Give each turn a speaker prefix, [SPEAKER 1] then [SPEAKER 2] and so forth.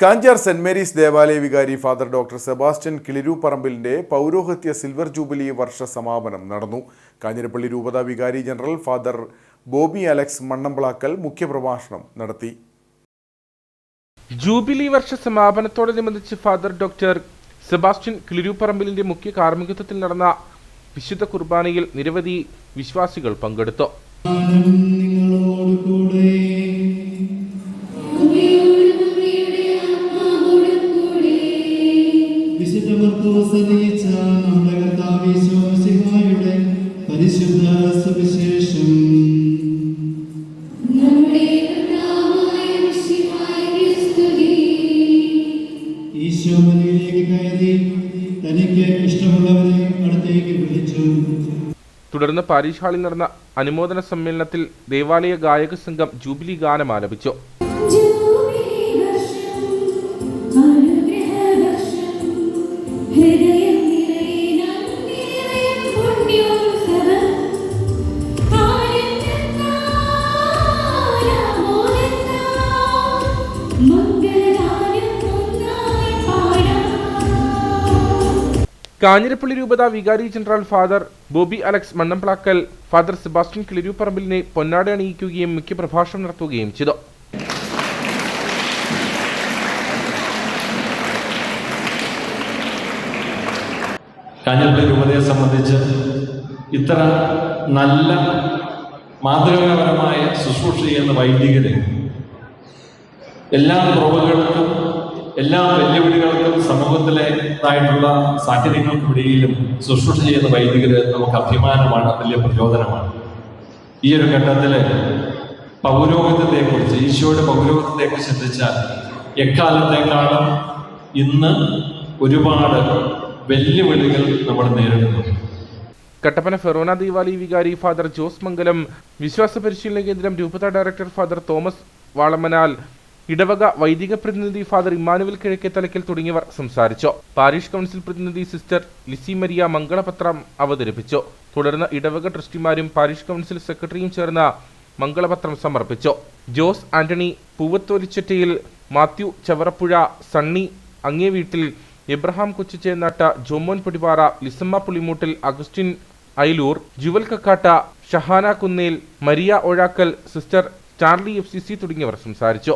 [SPEAKER 1] Kanjar saint Mary's ദേവാലയ വികാരി father doctor Sebastian കിളിരൂപ്പറമ്പിലിന്റെ പൗരോഹിത്യ സിൽവർ ജൂബിലി വർഷ സമാപനം നടന്നു. കാഞ്ഞിരപ്പള്ളി രൂപത വികാരി general father Bobby Alex Mannamplackal മുഖ്യപ്രഭാഷണം നടത്തി.
[SPEAKER 2] ജൂബിലി വർഷ സമാപനത്തോടനുബന്ധിച്ച് ഫാദർ ഡോക്ടർ സെബാസ്റ്റ്യൻ കിളിരൂപ്പറമ്പിലിന്റെ മുഖ്യ കാർമ്മികത്വത്തിൽ നടന്ന വിശുദ്ധ കുർബാനയിൽ നിരവധി വിശ്വാസികൾ പങ്കെടുത്തു.
[SPEAKER 3] നമ്മുടെ പരിശുദ്ധ സുവിശേഷം.
[SPEAKER 2] തുടർന്ന് പാരീഷ് ഹാളിൽ നടന്ന അനുമോദന സമ്മേളനത്തിൽ ദേവാലയ ഗായക സംഘം ജൂബിലി ഗാനം ആലപിച്ചു. കാഞ്ഞിരപ്പള്ളി രൂപത വികാരി general father Bobby Alex Mannamplackal father Sebastian കിളിരൂപ്പറമ്പിലിനെ പൊന്നാട അണിയിക്കുകയും മുഖ്യപ്രഭാഷണം നടത്തുകയും ചെയ്തു.
[SPEAKER 4] കാഞ്ഞിരപ്പള്ളി രൂപതയെ സംബന്ധിച്ച് ഇത്ര നല്ല മാതൃകാപരമായ ശുശ്രൂഷ ചെയ്യുന്ന വൈദികരെ എല്ലാ കുറവുകൾക്കും എല്ലാ വെല്ലുവിളികൾക്കും സമൂഹത്തിലേതായിട്ടുള്ള സാഹചര്യങ്ങൾക്കിടയിലും ശുശ്രൂഷ ചെയ്യുന്ന വൈദികര് നമുക്ക് അഭിമാനമാണ് വലിയ പ്രചോദനമാണ്. ഈ ഒരു ഘട്ടത്തിൽ പൗരോഹിത്യത്തെക്കുറിച്ച് ഈശോയുടെ പൗരോഹിത്യത്തെക്കുറിച്ച് ചിന്തിച്ചാൽ എക്കാലത്തേക്കാളും ഇന്ന് ഒരുപാട് വെല്ലുവിളികൾ നമ്മൾ നേരിടുന്നു.
[SPEAKER 2] കട്ടപ്പന ഫെറോന ദീവാലി വികാരി ഫാദർ ജോസ് മംഗലം വിശ്വാസ പരിശീലന കേന്ദ്രം രൂപത ഡയറക്ടർ ഫാദർ തോമസ് വാളമനാൽ ഇടവക വൈദിക പ്രതിനിധി ഫാദർ ഇമ്മാനുവൽ കിഴക്കേത്തലയ്ക്കൽ തുടങ്ങിയവർ സംസാരിച്ചു. പാരീഷ് കൗൺസിൽ പ്രതിനിധി സിസ്റ്റർ ലിസി മരിയ മംഗളപത്രം അവതരിപ്പിച്ചു. തുടർന്ന് ഇടവക ട്രസ്റ്റിമാരും പാരീഷ് കൗൺസിൽ സെക്രട്ടറിയും ചേർന്ന മംഗളപത്രം സമർപ്പിച്ചു. ജോസ് ആന്റണി പൂവത്തോലിച്ചറ്റയിൽ മാത്യു ചവറപ്പുഴ സണ്ണി അങ്ങേ വീട്ടിൽ എബ്രഹാം കൊച്ചിച്ചെ നട്ട Jomon Podipara Lisamma Pulimoottil Augustine Ailoor Jewel Kakkatt Shahana Kunnel Maria Ozhakkal sister Charlie F C C തുടങ്ങിയവർ സംസാരിച്ചു.